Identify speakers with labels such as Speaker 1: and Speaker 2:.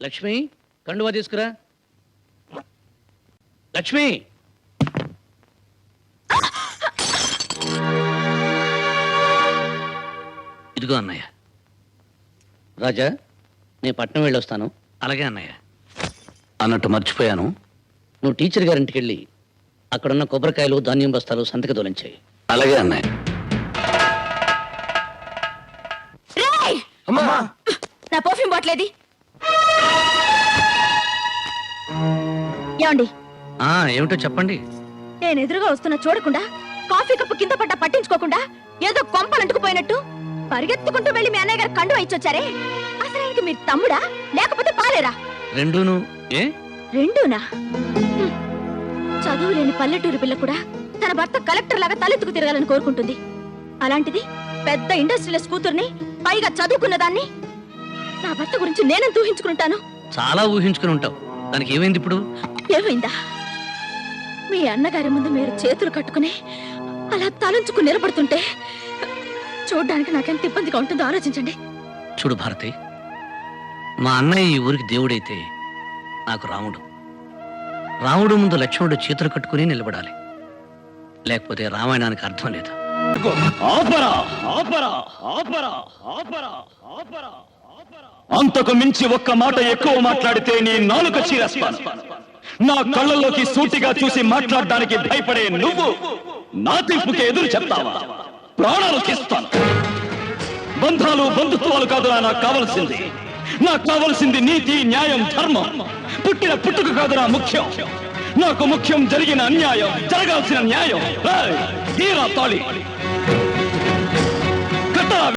Speaker 1: లక్ష్మి కండువా తీసుకురా. లక్ష్మి! ఇదిగో అన్నయ్య. రాజా నేను పట్నం వెళ్ళొస్తాను. అలాగే అన్నయ్య. అన్నట్టు మర్చిపోయాను. నువ్వు టీచర్ గారింటికి వెళ్ళి అక్కడున్న కొబ్బరికాయలు ధాన్యం బస్తాలు సంతక దొలించాయి అలాగే అన్నయ్య.
Speaker 2: రేయ్! నా పర్ఫ్యూమ్ బాట్లేది ఏమండి
Speaker 1: ఆ, ఏమిటో చెప్పండి.
Speaker 2: నేను ఎదురుగా వస్తున్నా చూడకుండా కాఫీ కప్పు కింద పడ్డా పట్టించుకోకుండా ఏదో కొంపలంటుకుపోయినట్టు పరిగెత్తుకుంటూ వెళ్ళి మీ అన్నయ్య గారు కండు ఇచ్చొచ్చారే అసలు ఆయనకి మీరు తమ్ముడా? లేకపోతే పాలేరా?
Speaker 1: రెండూను ఏ?
Speaker 2: రెండూనా. చదువు లేని పల్లెటూరు పిల్ల కూడా తన భర్త కలెక్టర్ లాగా తలెత్తుకు తిరగాలని కోరుకుంటుంది. అలాంటిది పెద్ద ఇండస్ట్రియలిస్ట్ కూతుర్ని పైగా చదువుకున్న దాన్ని నా భర్త గురించి నేనెంత ఊహించుకుంటాను?
Speaker 1: చాలా ఊహించుకుని ఉంటావు. దానికి ఏమైంది ఇప్పుడు?
Speaker 2: ఏమైందా? మీ అన్నగారి ముందు మీరు చేతులు కట్టుకుని అలా తలంచుకు నిలబడుతుంటే చూడ్డానికి నాకెంత ఇబ్బందిగా ఉంటుందో ఆలోచించండి.
Speaker 1: చూడు భారతి మా అన్నయ్య ఈ ఊరికి దేవుడైతే నాకు రాముడు. రాముడు ముందు లక్ష్మణుడు చేతులు కట్టుకుని నిలబడాలి. లేకపోతే రామాయణానికి అర్థం లేదు.
Speaker 3: ఆపరా ఆపరా ఆపరా ఆపరా ఆపరా. అంతకు మించి ఒక్క మాట ఎక్కువ మాట్లాడితే నీ నాలుక చీరస్తాను. నా కళ్ళల్లోకి సూటిగా చూసి మాట్లాడడానికి భయపడే నువ్వు నా తీర్పుకి ఎదురు చెప్తావా? ప్రాణాలు తీస్తాను. బంధాలు బంధుత్వాలు కాదు నాకు కావలసింది. నాకు కావలసింది నీతి న్యాయం ధర్మం. పుట్టిన పుట్టుక కాదు నా ముఖ్యం. నాకు ముఖ్యం జరిగిన అన్యాయం జరగాల్సిన న్యాయం. తీరా తాళి.